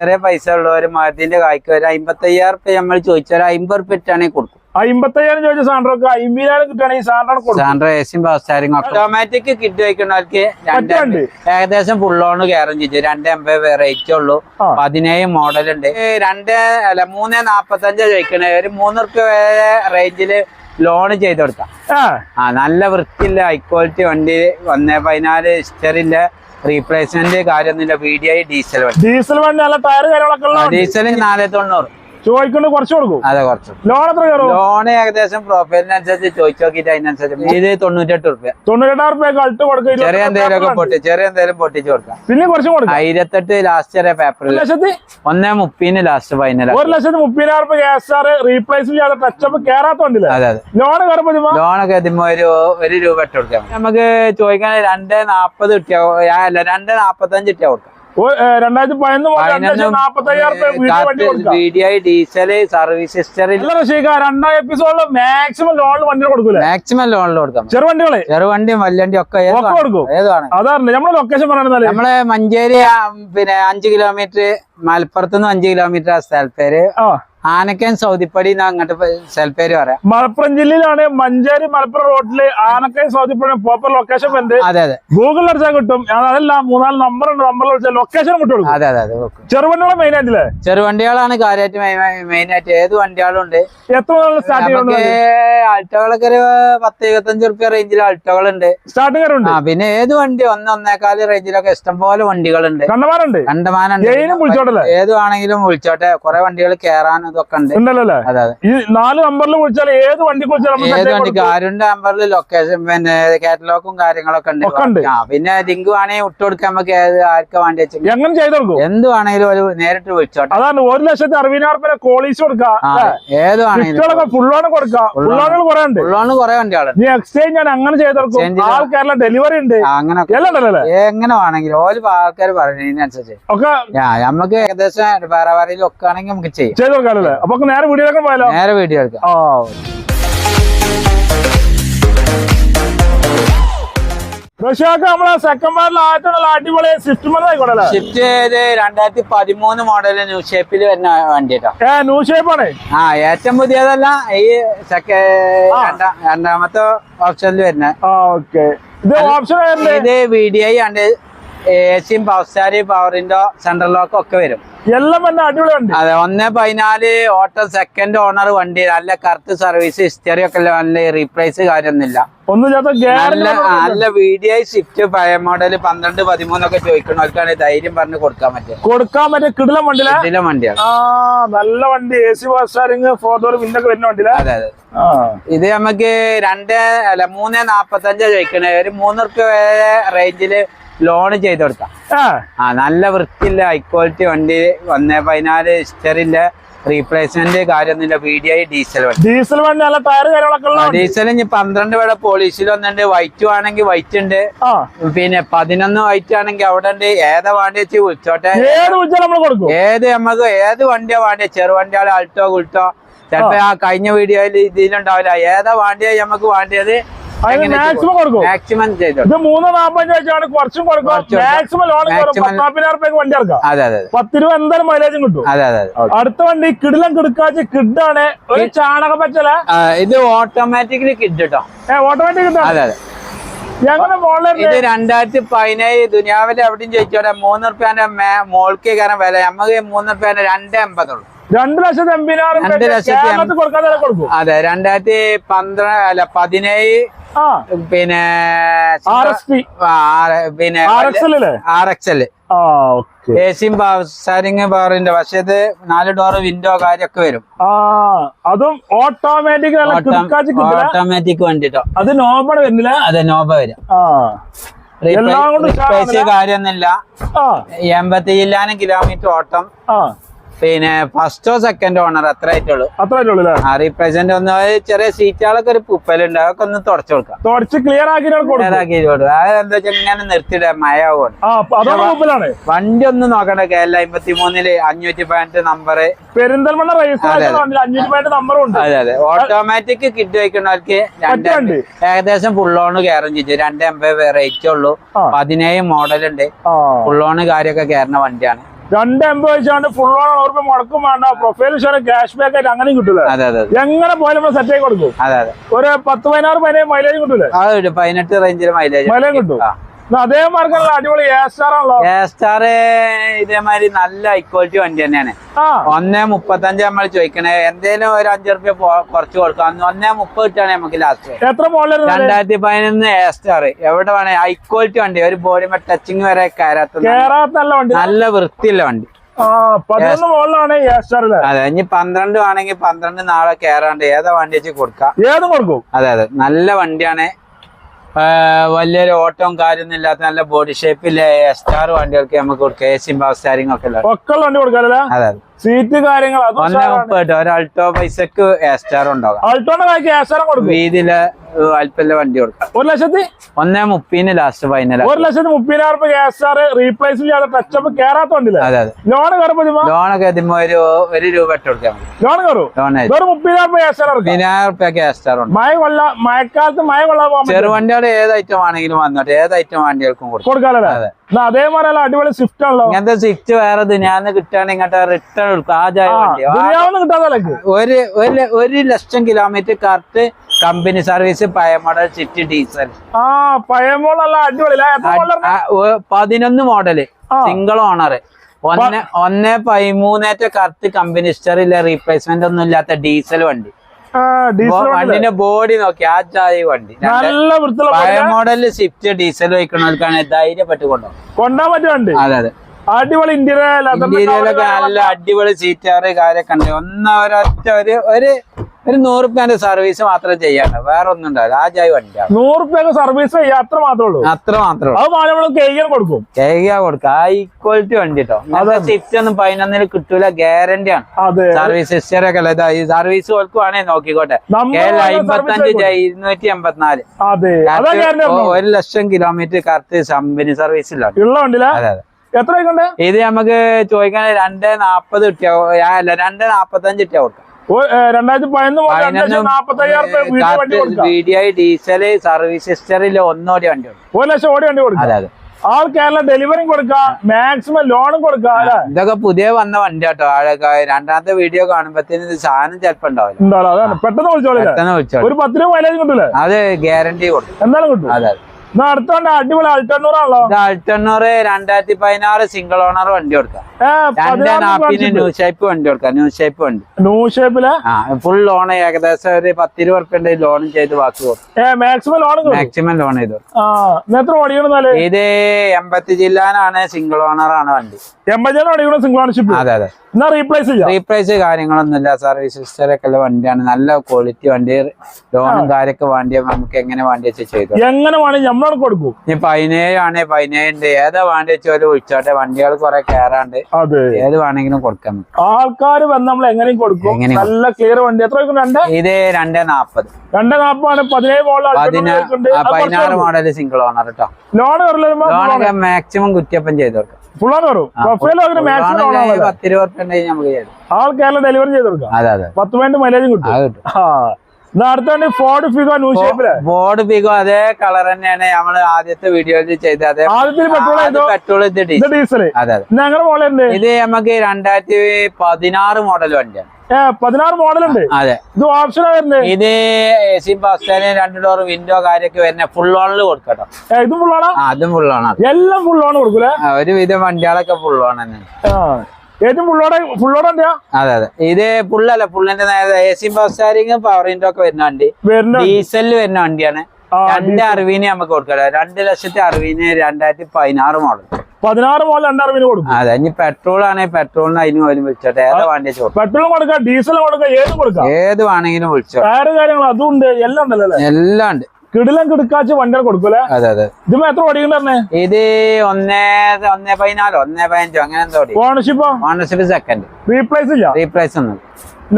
ചെറിയ പൈസ ഉള്ളവർ മരത്തിന്റെ കായ്ക്ക് ഒരു അമ്പത്തയ്യായിരം റുപ്യ നമ്മൾ ചോദിച്ചാൽ അമ്പത് റുപ്യ ഇട്ടാണെങ്കിൽ കൊടുക്കും. അമ്പത്തയ്യായിരം ചോദിച്ച സാൻഡ്രോക്ക് അമ്പതിനായിരം കിട്ടുകയാണെങ്കിൽ സാൻഡ്രോ സാൻഡ്രോ എസിയും ഓട്ടോമാറ്റിക് കിറ്റ് വയ്ക്കുന്നവർക്ക് രണ്ട്. ഏകദേശം ഫുള്ളോണ് കയറും ചെയ്തു. രണ്ട് എൺപത് റേറ്റ് ഉള്ളൂ. പതിനേഴ് മോഡൽ ഉണ്ട്. രണ്ട് അല്ല മൂന്ന് നാപ്പത്തഞ്ച് ചോദിക്കണേ. ഒരു മൂന്ന് റുപ്യ റേഞ്ചിൽ ലോൺ ചെയ്ത് കൊടുക്കാം. ആ. ആ നല്ല വൃത്തിയില്ല ഹൈ ക്വാളിറ്റി വണ്ടി ഒന്നേ പതിനാല് ഹിസ്റ്ററില്ല റീപ്ലേസ്മെന്റ് കാര്യമൊന്നുമില്ല പി ഡി ഐ ഡീസൽ വണ്ടി. ഡീസൽ വണ്ടി നല്ല ടയർ കാര്യങ്ങളൊക്കെ ഉള്ള വണ്ടി. ഡീസൽ നാല് തൊണ്ണൂറ്. ചോദിക്കൊണ്ട് കുറച്ച് കൊടുക്കും. അതെ കുറച്ച്. ലോൺ എത്ര കയറും? ലോൺ ഏകദേശം പ്രൊഫൈലിനനുസരിച്ച് ചോദിച്ചു നോക്കിയിട്ട് അതിനനുസരിച്ച് ഇത് തൊണ്ണൂറ്റെട്ട് റുപ്യ തൊണ്ണൂറ്റെട്ടായിരം റുപ്യ അൾട്ട് കൊടുക്കും ചെറിയ എന്തെങ്കിലുമൊക്കെ പൊട്ടി ചെറിയ എന്തെങ്കിലും പൊട്ടിച്ച് കൊടുക്കാം. പിന്നെ കുറച്ച് കൊടുക്കും. ആയിരത്തെട്ട് ലാസ്റ്റ് വരെ പേപ്പർ പേപ്പറിൽ ലക്ഷത്തി ഒന്നേ മുപ്പതിന് ലാസ്റ്റ് ഫൈനൽ ഒരു ലക്ഷത്തി മുപ്പതിനായിരം റുപ്യ ഗ്യാസ് ആർ റീപ്ലേസ് ചെയ്യാതെ ടച്ചപ്പ് കേറാത്തോണ്ടില്ല? അതെ അതെ. ലോൺ കയറുമ്പോ ലോൺ ഒക്കെ എത്തുമ്പോ ഒരു ഒരു രൂപ ഇട്ട് കൊടുക്കാം. നമുക്ക് ചോദിക്കാൻ രണ്ട് നാപ്പത് കിട്ടിയാ അല്ല രണ്ട് നാപ്പത്തഞ്ച് കിട്ടിയാ കൊടുക്കാം. രണ്ടായിരത്തി പതിനൊന്ന് മുതൽ നാപ്പത്തി അയ്യായിരം ഡീസൽ സർവീസ് ഹിസ്റ്ററി. രണ്ടാം എപ്പിസോഡിൽ മാക്സിമം ലോണിൽ വണ്ടി കൊടുക്കൂലേ? മാക്സിമം ലോണിൽ കൊടുക്കാം. ചെറു വണ്ടികളെ? ചെറുവണ്ടിയും വല്ലണ്ടിയും ഒക്കെ. കൊടുക്കും. ഏതാണ്? അതാണ് ലൊക്കേഷൻ നമ്മളെ മഞ്ചേരി പിന്നെ അഞ്ച് കിലോമീറ്റർ മലപ്പുറത്തുനിന്ന് അഞ്ച് കിലോമീറ്റർ ആ സ്ഥലത്തേര് ആ. ആനക്കൻ സൗദിപ്പടി അങ്ങോട്ട് സ്ഥലപ്പേര് പറയാം. മലപ്പുറം ജില്ലയിലാണ് മഞ്ചേരി മലപ്പുറം റോഡിൽ ആനക്കൻ സൗദിപ്പടി പ്രോപ്പർ ലൊക്കേഷൻ അതെ അതെ. ഗൂഗിളിൽ അടിച്ചാൽ കിട്ടും. അതല്ല മൂന്നാൽ നമ്പർ ഉണ്ട് നമ്പറിൽ അടിച്ചാൽ ലൊക്കേഷൻ കിട്ടും അതെ അതെ. ചെറുവണ്ടികളെ മെയിൻ ആയിട്ടില്ലേ? ചെറുവണ്ടികളാണ് കാര്യമായിട്ട് മെയിൻ ആയിട്ട് ഏത് വണ്ടികളും ഉണ്ട്. എത്ര സ്റ്റാർട്ട് ആൾട്ടോകളൊക്കെ ഒരു പത്ത് ഇരുപത്തഞ്ച് റുപ്യ റേഞ്ചിൽ ആൾട്ടോകളുണ്ട് സ്റ്റാർട്ടിംഗ് ഉണ്ട്? പിന്നെ ഏത് വണ്ടി ഒന്ന് ഒന്നേക്കാൽ റേഞ്ചിലൊക്കെ ഇഷ്ടംപോലെ വണ്ടികളുണ്ട്. കണ്ടമാനുണ്ട് കണ്ടമാനുണ്ട് ഏത് വേണമെങ്കിലും വിളിച്ചോട്ടെ. കുറെ വണ്ടികൾ കേറാനും ഇതൊക്കെ ഉണ്ട്. ഉണ്ടല്ലോ ഈ നാല് നമ്പറിൽ വിളിച്ചാൽ ഏത് വണ്ടി നമ്മൾ ഏത് വണ്ടിക്ക്? ആരുടെ നമ്പറിൽ ലൊക്കേഷൻ പിന്നെ കാറ്റലോഗും കാര്യങ്ങളൊക്കെ ഉണ്ട്. ആ പിന്നെ ലിങ്ക് വേണമെങ്കിൽ വിട്ടു കൊടുക്കാൻ നമുക്ക് ഏത് ആർക്കാ വണ്ടി വെച്ചു എങ്ങനെ ചെയ്തെടുക്കും എന്ത് വേണമെങ്കിലും ഒരു നേരിട്ട് വിളിച്ചോട്ടെ. അതാണ് ഒരു ലക്ഷത്തി അറുപതിനായിരം രൂപ കോളീസ് കൊടുക്കാം ഏത് വേണമെങ്കിലും ഫുൾ ഫുള്ളോണ് കൊടുക്കാം. ഫുൾ. ഫുള്ളോണുകൾ കുറെ ഉണ്ട്. ഉള്ളോണ്ട് കുറെ വണ്ടികളുണ്ട് നീ എക്സ്ചേഞ്ച് ഞാൻ അങ്ങനെ ചെയ്ത് കൊടുക്കും. Exchange ചെയ്താ- ആൾ കേരള ഡെലിവറി ഉണ്ട് അങ്ങനെ എങ്ങനെ വേണമെങ്കിലും. ഓരോ ആൾക്കാർ പറയുന്നതിനനുസരിച്ച്. ഒക്കെ നമുക്ക് ഏകദേശം വേറെ വേറെ ഒക്കെ ആണെങ്കിൽ നമുക്ക് ചെയ്യാം. ചെയ്ത് കൊടുക്കാമല്ലേ അപ്പൊ നേരെ വീഡിയോ പോയാലോ? നേരെ വീഡിയോ എടുക്കാം. ആ റഷ്യാക്ക് നമ്മളെ സെക്കൻഡ് പാർട്ടിൽ ആയിട്ടുള്ള അടിപൊളി സ്വിഫ്റ്റ് മതി ആയിക്കോട്ടെ ഷിഫ്റ്റ് ഇത് രണ്ടായിരത്തി പതിമൂന്ന് മോഡൽ ന്യൂ ഷേപ്പിൽ വരുന്ന വണ്ടി കേട്ടോ ഏ ന്യൂ ഷേപ്പ് ആണ്. ആ ഏറ്റവും പുതിയതല്ല ഈ സെക്കൻഡ്. രണ്ടാമത്തെ ഓപ്ഷനിൽ വരുന്ന ഓക്കെ. ഇത് ഓപ്ഷൻ ഇത് വി ഡി ഐ ഉണ്ട് പവസ്റ്റാരി പവറിന്റെ പവർ സെൻട്രൽ ലോക്ക് ഒക്കെ വരും. എല്ലാം തന്നെ അടിപൊളി ഉണ്ട് അതെ ഒന്ന് പതിനാല് ഓട്ടോ സെക്കൻഡ് ഓണർ വണ്ടി നല്ല കറക്റ്റ് സർവീസ് ഹിസ്റ്ററി ഒക്കെ നല്ല റീപ്ലേസ് കാര്യമൊന്നുമില്ല. നല്ല നല്ല വി ഡി ഐ സ്വിഫ്റ്റ് പഴയ മോഡൽ പന്ത്രണ്ട് പതിമൂന്നൊക്കെ ചോദിക്കണവർക്കാണ് ധൈര്യം പറഞ്ഞ് കൊടുക്കാൻ പറ്റും കൊടുക്കാൻ പറ്റിയ കിടിലം വണ്ടിയിലെ? വണ്ടിയാണ്. നല്ല വണ്ടി A C power steering four door വിൻഡൊക്കെ വരുന്ന വണ്ടിയിലെ? അതെ അതെ. ഇത് നമുക്ക് രണ്ട് അല്ല മൂന്ന് നാപ്പത്തഞ്ചാ ചോദിക്കണേ. ഒരു മൂന്ന് റുപ്യ റേഞ്ചിൽ ലോൺ ചെയ്ത് കൊടുക്കാം ആ. നല്ല വൃത്തിയില്ല ഹൈ ക്വാളിറ്റി വണ്ടി വന്നേ പതിനാല് ഹിസ്റ്ററില്ല റീപ്ലേസ്മെന്റ് കാര്യമൊന്നുമില്ല പി ഡി ഐ ഡീസൽ വണ്ടി. ഡീസൽ വണ്ടി നല്ല ടയർ കാര്യങ്ങളൊക്കെ. ഡീസൽ ഇനി പന്ത്രണ്ട് വേടെ പോളീസിൽ വന്നിട്ടുണ്ട് വൈറ്റ് ആണെങ്കിൽ വൈറ്റ് ഉണ്ട്. പിന്നെ പതിനൊന്ന് വൈറ്റ് ആണെങ്കിൽ അവിടെ ഉണ്ട് ഏതാ വേണ്ടി വെച്ച് വിളിച്ചോട്ടെ? ഏത് നമുക്ക് ഏത് വണ്ടിയാ വേണ്ടിയ ചെറുവണ്ടിയാ അൾട്ടോ ഗുൾട്ടോ. ചിലപ്പോ ആ കഴിഞ്ഞ വീഡിയോയിൽ ഇതിലുണ്ടാവില്ല. ഏതാ വേണ്ടിയ നമുക്ക് വേണ്ടിയത് മാക്സിമം കൊടുക്കും. മാക്സിമം ചെയ്തോ. ഇത് മൂന്ന് നാപ്പഞ്ച് വെച്ചാണ് കുറച്ചും കൊടുക്കും. മാക്സിമം ലോൺ റുപ്യക്ക് വണ്ടി ഇറക്കാം. പത്ത് രൂപ എന്തായാലും മൈലേജും കിട്ടും. അടുത്ത വണ്ടി കിടിലം കിടക്കാച്ച് കിഡാണ്. ഒരു ചാണക പച്ചല. ഇത് ഓട്ടോമാറ്റിക്കലി കിഡ് കേട്ടോ? ഓട്ടോമാറ്റിക് കിട്ടാം ഇത് രണ്ടായിരത്തി പതിനേഴ് ദുനിയാവിൽ എവിടെയും ചോദിച്ചോടെ മൂന്ന് റുപ്യാന്റെ മോൾക്ക് കാരണം വില. നമുക്ക് മൂന്ന് റുപ്യാന്റെ രണ്ട് എൺപതുള്ളൂ രണ്ട് ലക്ഷത്തി എൺപതിനായിരം രണ്ട് ലക്ഷത്തി കൊടുക്കാതെ കൊടുക്കും. അതെ രണ്ടായിരത്തി പന്ത്രണ്ട് അല്ല പതിനേഴ് പിന്നെ ആർ എസ് പി പിന്നെ ആർ എക്സ് അല്ലേ ആർ എക്സ് എൽ ആ സാരിങ് പവറിന്റെ പക്ഷേ ഇത് നാല് ഡോർ വിൻഡോ കാര്യമൊക്കെ വരും. അതും ഓട്ടോമാറ്റിക് ഓട്ടോമാറ്റിക് വണ്ടിട്ടോ. അത് നോബ വരുന്നില്ല. അതെ നോബ വരും. റീപ്ലേസ് കാര്യമൊന്നുമില്ല. എൺപത്തി ഇല്ലാനും കിലോമീറ്റർ ഓട്ടം. പിന്നെ ഫസ്റ്റോ സെക്കൻഡോ ഓണർ അത്ര ആയിട്ടുള്ളൂ അത്ര ആയിട്ടുള്ളൂ അല്ലേ? ആ റീപ്രസെന്റ് ഒന്ന് ചെറിയ സീറ്റുകളൊക്കെ ഒരു പുപ്പലുണ്ട്. അതൊക്കെ ഒന്ന് തുടച്ചു കൊടുക്കാം. തുടച്ച് ക്ലിയർ ആക്കി ക്ലിയർ ആക്കി കൊടുക്കും. അത് എന്താ വെച്ചാൽ ഇങ്ങനെ നിർത്തിയിട മഴ വണ്ടി ഒന്ന് നോക്കണ്ട കെ എൽ അമ്പത്തി മൂന്നിൽ അഞ്ഞൂറ്റി പതിനെട്ട് നമ്പർ പെരിന്തൽമണ്ണ അതെ. അതെ ഓട്ടോമാറ്റിക് കിറ്റ് വയ്ക്കുന്നവർക്ക് രണ്ട്. ഏകദേശം ഫുള്ളോണ് കയറും ചെയ്തു രണ്ട് എൺപത് റേറ്റ് ഉള്ളൂ. പതിനേഴ് മോഡലുണ്ട് ഫുള്ളോണ് കാര്യമൊക്കെ കയറുന്ന വണ്ടിയാണ്. രണ്ട് എൺപത് വെച്ചാണ്ട് ഫുൾ ഓൺ ഉറപ്പ് മുടക്കും വേണ്ട. പ്രൊഫൈൽ ഷോറ് ക്യാഷ് ബാക്ക് ആയിട്ട് അങ്ങനെയും കിട്ടില്ല അതെ അതെ അതെ. എങ്ങനെ പോയാലും നമ്മൾ സെറ്റ് ആയി കൊടുക്കും. ഒരു പത്ത് പതിനാറ് പതിനേഴ് മൈലേജ് കിട്ടൂലേ? പതിനെട്ട് റേഞ്ചിൽ മൈലേജ് മൈലേജ് കിട്ടും. അതേ മാർക്കുള്ള അടിപൊളി ഇതേമാതിരി നല്ല ഹൈ ക്വാളിറ്റി വണ്ടി തന്നെയാണ്. ഒന്നേ മുപ്പത്തഞ്ച് നമ്മൾ ചോദിക്കണേ എന്തേലും ഒരു അഞ്ചു റുപ്യ കുറച്ച് കൊടുക്കാം. ഒന്നേ മുപ്പത് കിട്ടാണ് നമുക്ക് ലാസ്റ്റ് എത്ര രണ്ടായിരത്തി പതിനൊന്ന് എ സ്റ്റാർ എവിടെ വേണേ ഹൈ ക്വാളിറ്റി വണ്ടി. ഒരു ബോഡി ടച്ചിങ് വരെ കയറാത്ത നല്ല- വൃത്തിയുള്ള വണ്ടി. അതെ ഇനി പന്ത്രണ്ട് വേണമെങ്കിൽ പന്ത്രണ്ട് നാളെ കയറാണ്ട്. ഏതാ വണ്ടി വെച്ച് കൊടുക്കാം? ഏതും കൊടുക്കും? അതെ അതെ. നല്ല വണ്ടിയാണ്. വലിയൊരു ഓട്ടവും കാര്യമൊന്നും ഇല്ലാത്ത നല്ല ബോഡി ഷേപ്പിലെ സ്റ്റാർ വണ്ടികൾക്ക് നമുക്ക് കൊടുക്കാം. എ സിയും പവർ സ്റ്റാരിങ് ഒക്കെ ഉള്ളത് ഒക്കെ ഉള്ള വണ്ടി കൊടുക്കാറില്ല? അതെ അതെ. സീറ്റ് കാര്യങ്ങൾ അൾട്ടോ പൈസക്ക് ഉണ്ടാകാം അൾട്ടോന്റെ ബാക്കി കൊടുക്കും. വീതിയിൽ അല്പല്ല വണ്ടി കൊടുക്കാം. ഒരു ലക്ഷത്തി? ഒന്നേ മുപ്പതിന് ലാസ്റ്റ് ഫൈനൽ ഒരു ലക്ഷത്തി മുപ്പതിനായിരം രൂപ എ സ്റ്റാർ റീപ്ലേസ് ചെയ്യാതെ ടച്ചപ്പ് കേറാത്ത വണ്ടിയില്ലേ അതെ അതെ. ലോൺ കയറുമ്പോ ലോണൊക്കെ എത്തുമ്പോ ഒരു ഒരു രൂപ ഇട്ട് കൊടുക്കാൻ മതി. ലോൺ കയറും ലോൺ വെറും മുപ്പതിനായിരം രൂപ എ സ്റ്റാർ ഇറക്കാം പതിനായിരം റുപ്യക്ക് എ സ്റ്റാർ ഉണ്ട്. മഴ കൊള്ള മഴക്കാലത്ത് മഴ കൊള്ളാൻ ചെറുവണ്ടിയുടെ ഏത് ഐറ്റം ആണെങ്കിലും വന്നോട്ടെ. ഏത് ഐറ്റം വണ്ടികൾക്കും കൊടുക്കും. കൊടുക്കാലോ അതെ. അതേമാതിരി അടിപൊളി സ്വിഫ്റ്റ് ആണല്ലോ. ഇങ്ങനത്തെ സ്വിഫ്റ്റ് വേറെ ഞാൻ കിട്ടുകയാണെങ്കിൽ ഇങ്ങോട്ട് റിട്ടേൺ എടുക്കും. കിട്ടാതെ ഒരു ഒരു ലക്ഷം കിലോമീറ്റർ കറക്റ്റ് കമ്പനി സർവീസ് പഴയ മോഡൽ സിറ്റി ഡീസൽ ആ പഴയ അടിപൊളി. പതിനൊന്ന് മോഡൽ സിംഗിൾ ഓണർ ഒന്ന് ഒന്ന് പതിമൂന്നേറ്റ കറക്റ്റ് കമ്പനി ഹിസ്റ്ററില്ല റീപ്ലേസ്മെന്റ് ഒന്നും ഇല്ലാത്ത ഡീസൽ വണ്ടി. വണ്ടിന്റെ ബോഡി നോക്കി ആ ചായ വണ്ടി. നല്ല പഴയ മോഡലിൽ സ്വിഫ്റ്റ് ഡീസൽ വയ്ക്കുന്നവർക്കാണ് ധൈര്യപ്പെട്ട് കൊണ്ടുപോകും കൊണ്ടാൻ പറ്റിയ വണ്ടി? അതെ അതെ. അടിപൊളി ഇന്റീരിയർ നല്ല അടിപൊളി സീറ്റാറ് കാര്യമൊക്കെ ഉണ്ട്. ഒന്നൊരൊറ്റ ഒരു ഒരു ഒരു നൂറുപ്യാന്റെ റുപ്യന്റെ സർവീസ് മാത്രം ചെയ്യാണ്ട് വേറെ ഒന്നും ഉണ്ടാവില്ല. വണ്ടി വണ്ടിയാണ്. സർവീസ് ചെയ്യാം അത്ര മാത്രമേ ഉള്ളൂ. അത്ര മാത്രമേ ഉള്ളൂ. അത് മാനവളം കേൾക്കാൻ കൊടുക്കും. ഹൈ ക്വാളിറ്റി വണ്ടി കേട്ടോ സ്വിഫ്റ്റ് ഒന്നും പതിനൊന്നിന് കിട്ടൂല. ഗ്യാരണ്ടി ആണ്. സർവീസ് ഹിസ്റ്ററി ഒക്കെ ഉള്ളത് ഈ സർവീസ് നോക്കിക്കോട്ടെ. നമ്മൾ കേരള service അമ്പത്തഞ്ച് ഇരുന്നൂറ്റി എൺപത്തിനാല് ഞാൻ ഒരു ലക്ഷം കിലോമീറ്റർ കറക്റ്റ് കമ്പനി സർവീസിലാണ് അതെ അതെ. ഇത് നമുക്ക് ചോദിക്കാൻ രണ്ട് നാപ്പത് കിട്ടിയാ അല്ല രണ്ട് നാപ്പത്തഞ്ച് കിട്ടിയാ കൊടുക്കാം. രണ്ടായിരത്തി പതിനൊന്ന് മുതൽ രണ്ട് ലക്ഷം നാപ്പത്തി അയ്യായിരം രൂപ വീട്ടിൽ വണ്ടി കൊടുക്കാം. V D I diesel service ഹിസ്റ്ററിൽ ഒന്നോടി വണ്ടി ഉണ്ട് ഒരു ലക്ഷം ഓടി വണ്ടി കൊടുക്കാം. അതെ അതെ. ആൾ കേരള ഡെലിവറിയും കൊടുക്കാം. മാക്സിമം ലോണും കൊടുക്കാം അല്ലെ? ഇതൊക്കെ പുതിയ വന്ന വണ്ടി കേട്ടോ രണ്ടാമത്തെ വീഡിയോ കാണുമ്പത്തേന് ഇത് സാധനം ചിലപ്പോ ഉണ്ടാവില്ല. ഉണ്ടാവും അതാണ്. പെട്ടെന്ന് വിളിച്ചോളില്ല പെട്ടെന്ന് വിളിച്ചോളൂ. ഒരു പത്ത് രൂപ മൈലേജ് കിട്ടൂലേ? അത് ഗ്യാരണ്ടി കൊടുക്കും. എന്തായാലും കിട്ടും അതെ. അടിപൊളി അൾട്ടണ്ണൂറാണല്ലോ ഇത് അൾട്ടണ്ണൂറ് രണ്ടായിരത്തി പതിനാറ് സിംഗിൾ ഓണർ വണ്ടി കൊടുക്കാം. ഏ രണ്ട് നാപ്പിന് ന്യൂ ഷേപ്പ് വണ്ടി കൊടുക്കാം ന്യൂ ഷേപ്പ് വണ്ടി. ന്യൂ ഷേപ്പിൽ ഫുൾ ലോൺ ഏകദേശം ഒരു പത്തിരുപത് ഉറുപ്പ്യന്റെ ലോൺ ചെയ്ത് ബാക്കി കൊടുക്കും. മാക്സിമം ലോൺ മാക്സിമം ലോൺ ചെയ്ത് എത്ര ഇത് എൺപത്തി ജില്ലാനാണ് സിംഗിൾ ഓണർ ആണ് വണ്ടി. എൺപതിനാണ് ഓടിക്കണം സിംഗിൾ ഓണർഷിപ്പ് അതെ അതെ. റീപ്ലേസ് കാര്യങ്ങളൊന്നും ഇല്ല കാര്യങ്ങളൊന്നുമില്ല സർവീസ് ഹിസ്റ്ററി ഒക്കെ ഉള്ള വണ്ടിയാണ്. നല്ല ക്വാളിറ്റി വണ്ടി. ലോണും കാര്യമൊക്കെ വണ്ടി നമുക്ക് എങ്ങനെ വണ്ടി വെച്ച് ചെയ്തു എങ്ങനെ വേണമെങ്കിൽ നമ്മളോട് കൊടുക്കും. ഇനി പതിനേഴ് ആണേ പതിനേഴ് ഉണ്ട്. ഏതാ വണ്ടി വെച്ചാൽ വിളിച്ചോട്ടെ വണ്ടികൾ കുറെ കയറാണ്ട് ഏത് വേണമെങ്കിലും കൊടുക്കാം ആൾക്കാർ വന്ന് നമ്മൾ എങ്ങനെയും കൊടുക്കും. നല്ല ക്ലിയർ വണ്ടി. എത്ര ഇത് രണ്ട് നാപ്പത്. രണ്ട് നാപ്പതാണ്. പതിനേഴ് പതിനാറ് മോഡൽ സിംഗിൾ ഓണർ കേട്ടോ ലോൺ ലോണൊക്കെ മാക്സിമം കുറ്റിയപ്പം ചെയ്ത് കൊടുക്കാം. ഫുൾ ഓൺ പ്രൊഫൈൽ മാക്സിമം ഉണ്ടെങ്കിൽ നമുക്ക് ചെയ്തു ആൾ കേരള ഡെലിവറി ചെയ്ത് കൊടുക്കാം. പത്ത് പോയിന്റ് മൈലേജും കിട്ടും. ഫോർഡ് ഫിഗോ ന്യൂ ഷേപ്പിൽ ബോർഡ് ഫിഗോ അതേ കളർ തന്നെയാണ് നമ്മൾ ആദ്യത്തെ വീഡിയോയിൽ ചെയ്ത അതേ ആദ്യത്തിൽ പെട്രോൾ ഇത് ഡീസൽ അതെ മോഡലുണ്ട് ഇത് നമുക്ക് രണ്ടായിരത്തി പതിനാറ് മോഡൽ വണ്ടിയാണ്. പതിനാറ് മോഡലുണ്ട്. അതെ. ഇത് ഓപ്ഷനാ വരുന്നത് ഇത് എ സി രണ്ട് ഡോർ വിൻഡോ കാര്യമൊക്കെ വരുന്ന ഫുൾ ഓണിൽ കൊടുക്കട്ടോ ഇതും ഫുൾ ഓണാ അതും ഫുൾ ഓണാണ് എല്ലാം ഫുൾ ഓൺ കൊടുക്കൂലേ ഒരുവിധം വണ്ടികളൊക്കെ ഫുൾ ഓൺ തന്നെ. ഏറ്റവും ഫുള്ളോടെ ഫുള്ളോടെ അതെ അതെ. ഇത് ഫുള്ളല്ല ഫുള്ളിന്റെ നേരെ എ സി ബസ് സ്റ്റാരിങ് പവർ വിൻഡോ ഒക്കെ വരുന്ന വണ്ടി. ഡീസലിൽ വരുന്ന വണ്ടിയാണ്. രണ്ട് അറുപതിന് നമുക്ക് കൊടുക്കാം. രണ്ട് ലക്ഷത്തി അറുപതിന് രണ്ടായിരത്തി പതിനാറ് മോഡൽ പതിനാറ് പോലെ രണ്ടാറ് മീൻ കൊടുക്കും. അതെ ഇനി പെട്രോൾ ആണെങ്കിൽ പെട്രോളിന് അതിന് പോലും വിളിച്ചോട്ടെ. ഏതാ വണ്ടി പെട്രോളും കൊടുക്കാം ഡീസൽ കൊടുക്കാം ഏത് കൊടുക്കാം? ഏത് വേണമെങ്കിലും വിളിച്ചോ. വേറെ കാര്യങ്ങൾ അതും ഉണ്ട് എല്ലാം ഉണ്ടല്ലോ എല്ലാം ഉണ്ട്. കിടിലം കിടക്കാച്ച് വണ്ടികൾ കൊടുക്കൂലേ അതെ അതെ. ഇതിപ്പോ എത്ര ഓടിക്കണ്ടേ ഇത് ഒന്നേ ഒന്നേ പതിനാലോ ഒന്നേ പതിനഞ്ചോ അങ്ങനെ എന്തോ ഓണർഷിപ്പോ ഓണർഷിപ്പ് സെക്കൻഡ് റീപ്ലേസ് ഇല്ല? റീപ്ലേസ് ഒന്നും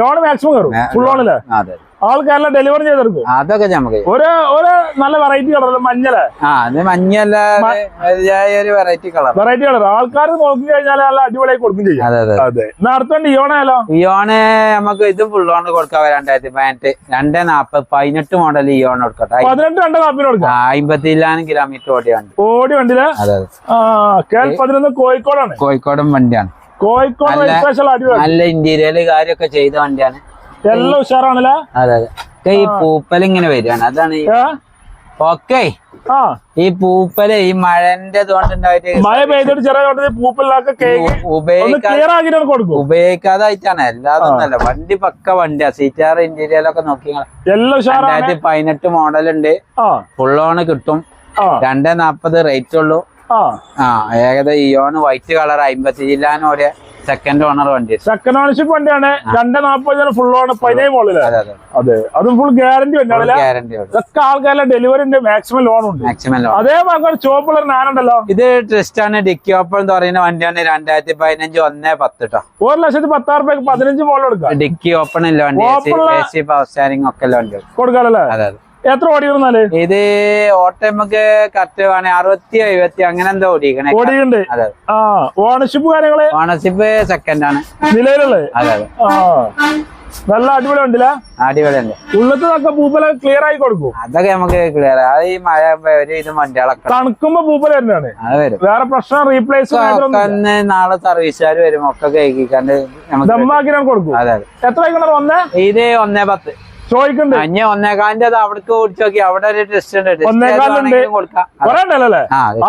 ലോൺ മാക്സിമം കയറും ഫുൾ ഓണിൽ അതെ. ആൾ കേരള ഡെലിവറി ചെയ്തെടുക്കും. അതൊക്കെ നമുക്ക്. ഒരു ഒരു നല്ല വെറൈറ്റി കളർ മഞ്ഞൾ ആ മഞ്ഞല്ല വെറൈറ്റി കളർ വെറൈറ്റി കളർ ആൾക്കാർ നോക്കി കഴിഞ്ഞാൽ നല്ല അടിപൊളിയായി കൊടുക്കും ചെയ്യും. അതെ അതെ അതെ. എന്നാ അടുത്ത ഇയോണ് നമുക്ക് ഇത് ഫുൾ ഓൺ കൊടുക്കാം രണ്ടായിരത്തി പതിനെട്ട്. രണ്ട് നാപ്പത് പതിനെട്ട് മോഡൽ ഇയോൺ കൊടുക്കട്ടെ. പതിനെട്ട് രണ്ട് നാപ്പിന് കൊടുക്കാം. അമ്പത്തി ഇല്ലാനും കിലോമീറ്റർ ഓടി വണ്ടി. ഓടി വണ്ടിയിൽ? അതെ അതെ. പതിനൊന്ന് കോഴിക്കോടാണ്. കോഴിക്കോടും വണ്ടിയാണ്. കോഴിക്കോട് നല്ല ഇന്റീരിയൽ കാര്യമൊക്കെ ചെയ്ത വണ്ടിയാണ്. എല്ലാം ഉഷാറാണല്ലേ? അതെ അതെ. ഈ പൂപ്പൽ ഇങ്ങനെ വരികയാണ്. അതാണ് ഓക്കെ. ഈ പൂപ്പൽ ഈ മഴന്റെ മഴ പെയ്തിട്ട് ചെറിയ കൊടുക്കും. ഉപയോഗിക്കാതായിട്ടാണ്. അല്ലാതൊന്നല്ല വണ്ടി പക്ക വണ്ടിയാ സീറ്റാർ ഇന്റീരിയലൊക്കെ നോക്കി രണ്ടായിരത്തി പതിനെട്ട് മോഡലുണ്ട് ഫുള്ളോണ് കിട്ടും. രണ്ടേ നാപ്പത് റേറ്റ് ഉള്ളൂ. ആ. ആ ഏകദേശം ഇയോണ് വൈറ്റ് കളർ അമ്പത്തി ജില്ലാനും ഒരു സെക്കൻഡ് ഓണർ വണ്ടി. സെക്കൻഡ് ഓണർഷിപ്പ് വണ്ടിയാണ്. രണ്ട് നാപ്പത് ഫുൾ ഓണർ പതിനേഴ് മോളിൽ. അതെ അതെ. ഫുൾ ഗ്യാരണ്ടി ഗ്യാരണ്ടി ഇതൊക്കെ ആൾക്കാരുടെ ഡെലിവറി ഉണ്ട് മാക്സിമം ലോൺ ഉണ്ട്. മാക്സിമം ലോൺ അതേപോലെ ചോപ്പുള്ള നാനുണ്ടല്ലോ ഇത് ട്രിസ്റ്റ് ആണ് ഡിക്കി ഓപ്പൺ എന്ന് പറയുന്ന വണ്ടിയാണ് രണ്ടായിരത്തി പതിനഞ്ച് ഒന്നേ പത്ത് കേട്ടോ ഒരു ലക്ഷത്തി പത്താറ് രൂപയ്ക്ക് പതിനഞ്ച് മോളിൽ എടുക്കാം ഡിക്കി ഓപ്പൺ ഇല്ല വണ്ടി ഓപ്പൺ എ സി പവർ ഒക്കെ വണ്ടി. കൊടുക്കാറല്ലേ അതെ അതെ. എത്ര ഓടി വന്നാൽ ഇത് ഓട്ടം നമുക്ക് കറക്റ്റ് വേണേ അറുപത്തി എഴുപത്തി അങ്ങനെ എന്താ ഓടിക്കണേ. ഓടിയുണ്ട് ആ ഓണർഷിപ്പ് കാര്യങ്ങൾ? ഓണർഷിപ്പ് സെക്കൻഡ് ആണ്. നിലവിലുള്ളത്? അതെ അതെ. നല്ല അടിപൊളി ഉണ്ടല്ലേ? അടിപൊളിയുണ്ട്. ഉള്ളത്തിനൊക്കെ പൂപ്പല ക്ലിയർ ആയി കൊടുക്കും. അതൊക്കെ നമുക്ക് ക്ലിയർ അത് ഈ മഴ ഒരു ഇത് വണ്ടികളൊക്കെ തണുക്കുമ്പോ പൂപ്പല വരുന്നതാണ്. അത് വരും. വേറെ പ്രശ്നം റീപ്ലേസ് ഒന്ന് നാളെ സർവീസുകാർ വരും ഒക്കെ കഴിക്കാണ്ട് കൊടുക്കും. അതെ എത്ര വന്നേ? ഇത് ഒന്നേ പത്ത്. ചോദിക്കണ്ട്. അഞ്ഞ ഒന്നേകാലിന്റെ അത് അവിടേക്ക് ഓടിച്ചു നോക്കി. അവിടെ ഒരു ടെസ്റ്റ് ഉണ്ട്. Test ഒന്നേകാലുണ്ട്. വേണമെങ്കിലും കൊടുക്കാം. അതെ. കൊറേ ഉണ്ടല്ലേ? ആ അതെ.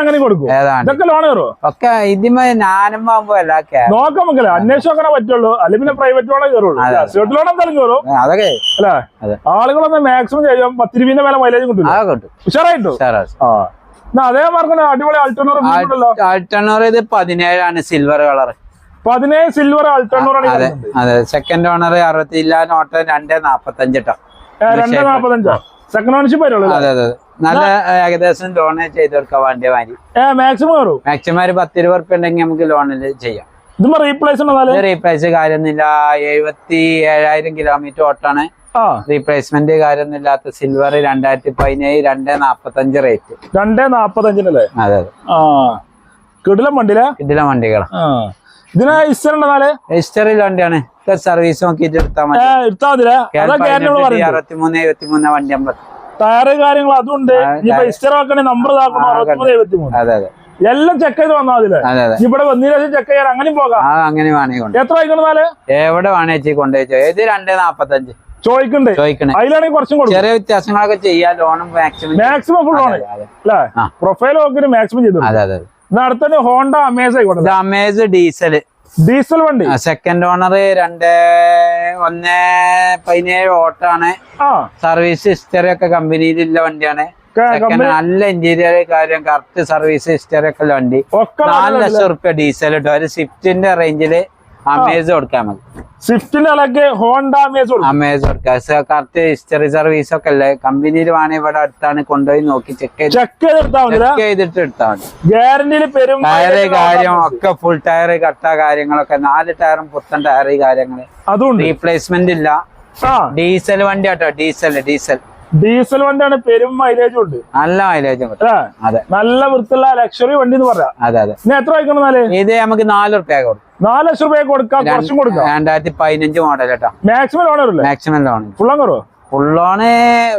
അങ്ങനെ കൊടുക്കും? ഏതാണ്? ഇതൊക്കെ ലോൺ കയറുമോ ഒക്കെ ഇതിമേ ഞാനും ആകുമ്പോ അല്ല കേ- നോക്കാൻ നമുക്കല്ലേ അന്വേഷിച്ച് നോക്കണേ പറ്റുള്ളൂ. അല്ലെങ്കിൽ പിന്നെ പ്രൈവറ്റ് ലോണേ കയറുള്ളൂ. അതെ. ലോൺ എന്തായാലും കയറും. അതൊക്കെ. അല്ലേ? ആളുകളൊന്നും മാക്സിമം ചെയ്യാം. പത്തിരുപതിന്റെ മേലെ മൈലേജ് കിട്ടില്ല അതൊക്കെ കിട്ടും. ഉഷാറായിട്ടു? ആ. അതേ അടിപൊളി അൾട്ടോണർ ആൾട്ടണൂർ ഇത് പതിനേഴാണ്. സിൽവർ കളർ പതിനേഴ് സിൽവർ അതെ അതെ. സെക്കൻഡ് ഓണർ അറുപത്തി നോട്ട് രണ്ടേ നാപ്പത്തഞ്ച് ട്ടോ. ഏ, രണ്ട് നാപ്പത്തഞ്ചോ? സെക്കൻഡ് ഓണർഷിപ്പ് വരുള്ളൂ അതെ അതെ. നല്ല ഏകദേശം ലോൺ ചെയ്ത് കൊടുക്കാൻ വേണ്ടിയ മാതിരി. മാക്സിമം മാക്സിമം ഒരു പത്ത് രൂപ ഉണ്ടെങ്കിൽ നമുക്ക് ലോണിൽ ചെയ്യാം. റീപ്ലേസ് റീപ്ലേസ് കാര്യമൊന്നുമില്ല. എഴുപത്തി ഏഴായിരം കിലോമീറ്റർ ഓട്ടാണ് റീപ്ലേസ്മെന്റ് കാര്യമൊന്നും ഇല്ലാത്ത സിൽവർ രണ്ടായിരത്തി പതിനേഴ് രണ്ടേ നാപ്പത്തഞ്ച് റേറ്റ് രണ്ടേ നാപ്പത്തഞ്ചിനല്ലേ? അതെ അതെ. കിടിലം വണ്ടിയിലെ? കിടിലം വണ്ടികളാണ് ഇതിന് ഇസ്റ്റർ ഉണ്ടെന്നാൽ ഹിസ്റ്ററിയിൽ വണ്ടിയാണ്. സർവീസ് നോക്കിയിട്ട് എടുത്താൽ മതി. എടുത്താ മതില്ലേ അതാ പറയുന്നത്. അറുപത്തിമൂന്ന് എഴുപത്തിമൂന്ന് വണ്ടി അമ്പത് ടയറ് കാര്യങ്ങൾ അതുണ്ട്. ആക്കണേ നമ്പർ ഇതാക്കണം. ആ, അറുപത്തിമൂന്ന് എഴുപത്തിമൂന്ന് അതെ അതെ. എല്ലാം ചെക്ക് ചെയ്ത് വന്നാൽ മതില്ലേ ഇവിടെ വന്നതിന് ചെക്ക് ചെയ്യാൻ അങ്ങനെ പോകാം. അങ്ങനെ വേണമെങ്കിൽ എത്ര ആയിക്കണെന്നാൽ എവിടെ വേണേച്ചി കൊണ്ടുപോയി ഏത് രണ്ട് നാപ്പത്തഞ്ച്? ചോദിക്കണ്ട്. ചോദിക്കണേ. അതിലാണെങ്കിൽ കുറച്ചും ചെറിയ വ്യത്യാസങ്ങളൊക്കെ ചെയ്യാൻ ലോണും മാക്സിമം മാക്സിമം ഫുൾ ആണ് അല്ലേ? പ്രൊഫൈൽ നോക്കിയിട്ട് മാക്സിമം ചെയ്തു അതെ അതെ. എന്നാ ഹോണ്ട അമേസ് ആയിക്കോട്ടെ. അമേസ് ഡീസൽ ഡീസൽ വണ്ടി. സെക്കൻഡ് ഓണർ രണ്ട് ഒന്ന് പതിനേഴ് ഓട്ടാണ് സർവീസ് ഹിസ്റ്ററി ഒക്കെ കമ്പനിയിലുള്ള വണ്ടിയാണ്. നല്ല ഇന്റീരിയർ കാര്യം കറക്റ്റ് സർവീസ് ഹിസ്റ്ററി ഒക്കെ ഉള്ള വണ്ടി. നാല് ലക്ഷം റുപ്യ ഡീസൽ കിട്ടും ഒരു സ്വിഫ്റ്റിന്റെ റേഞ്ചിൽ അമേസ് കൊടുക്കാൻ മതി. സ്വിഫ്റ്റിന്റെ അലക്ക് ഹോണ്ട അമേസോൺ അമേസോൺ കറക്റ്റ് ഹിസ്റ്ററി സർവീസ് ഒക്കെ അല്ലേ? കമ്പനിയിൽ വേണേ ഇവിടെ അടുത്താണ് കൊണ്ടുപോയി നോക്കി ചെക്ക് ചെക്ക് ചെയ്തെടുത്താൽ ചെയ്തിട്ട് എടുത്താൽ ഗ്യാരണ്ടിയിൽ പെരും ടയറ് കാര്യം ഒക്കെ ഫുൾ ടയർ കട്ട കാര്യങ്ങളൊക്കെ. നാല് ടയറും പുത്തൻ ടയർ കാര്യങ്ങൾ. അതും റീപ്ലേസ്മെന്റ് ഇല്ല. ഡീസൽ വണ്ടി ആട്ടോ. ഡീസൽ ഡീസൽ ഡീസൽ വണ്ടിയാണ് പെരും മൈലേജും ഉണ്ട്. നല്ല മൈലേജ് അതെ. നല്ല വൃത്തിയുള്ള ലക്ഷറി വണ്ടി എന്ന് പറയാം. അതെ അതെ. ഇനി എത്ര വയ്ക്കണം ഇത് നമുക്ക് നാല് റുപ്യ കൊടുക്കും. നാല് ലക്ഷം റുപ്യ കൊടുക്കാം കുറച്ചും കൊടുക്കാം. രണ്ടായിരത്തി പതിനഞ്ച് മോഡൽ കേട്ടോ മാക്സിമം ലോൺ വരില്ലേ? മാക്സിമം ലോൺ ഫുള്ളം കുറവ് ഫുള്ളോണ്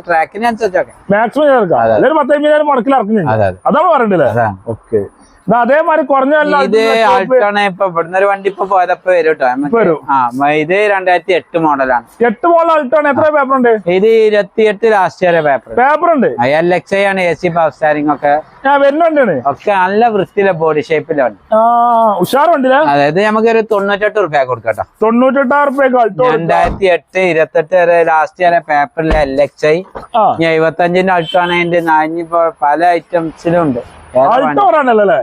ട്രാക്കിനനുസരിച്ചൊക്കെ മാക്സിമം ചേർക്കാം പത്തയ്യായിരം മുടക്കിൽ ഇറക്കുന്നില്ല അതെ അതെ. അതാണ് പറയണ്ടല്ലേ ഓക്കെ അതേമാതിരി കുറഞ്ഞല്ല ഇത് ഇപ്പൊ ഇവിടുന്ന് ഒരു വണ്ടി ഇപ്പൊ പോയതപ്പോ വരും കേട്ടോ. ആ ഇത് രണ്ടായിരത്തി എട്ട് മോഡലാണ്. എട്ട് മോഡൽ അൾട്ടാണ് എത്ര പേപ്പർ ഉണ്ട്? ഇത് ഇരുപത്തിയെട്ട് ലാസ്റ്റ് വരെ പേപ്പർ പേപ്പർ ഉണ്ട്. എൽ എക്സ് ഐ ആണ് എ സി പവർ സ്റ്റാരിംഗ് ഒക്കെ. ഞാൻ വരുന്ന വണ്ടിയാണ്. ഒക്കെ നല്ല വൃത്തിയിലെ ബോഡി ഉഷാർ വണ്ടിയിലെ അതായത് നമുക്ക് ഒരു തൊണ്ണൂറ്റെട്ട് റുപ്യ കൊടുക്കട്ടോ. തൊണ്ണൂറ്റെട്ടായിരം അൾട്ടോ രണ്ടായിരത്തി എട്ട് ഇരുപത്തെട്ട് വരെ ലാസ്റ്റ് വരെ പേപ്പറിലെ എൽ എക്സ് ഐ എഴുപത്തഞ്ചിന്റെ അൾട്ടാണ് അതിന്റെ നാഞ്ഞിപ്പോ പല ഐറ്റംസിലും ഉണ്ട്. വേണ്ടത്? പറയാനല്ലേ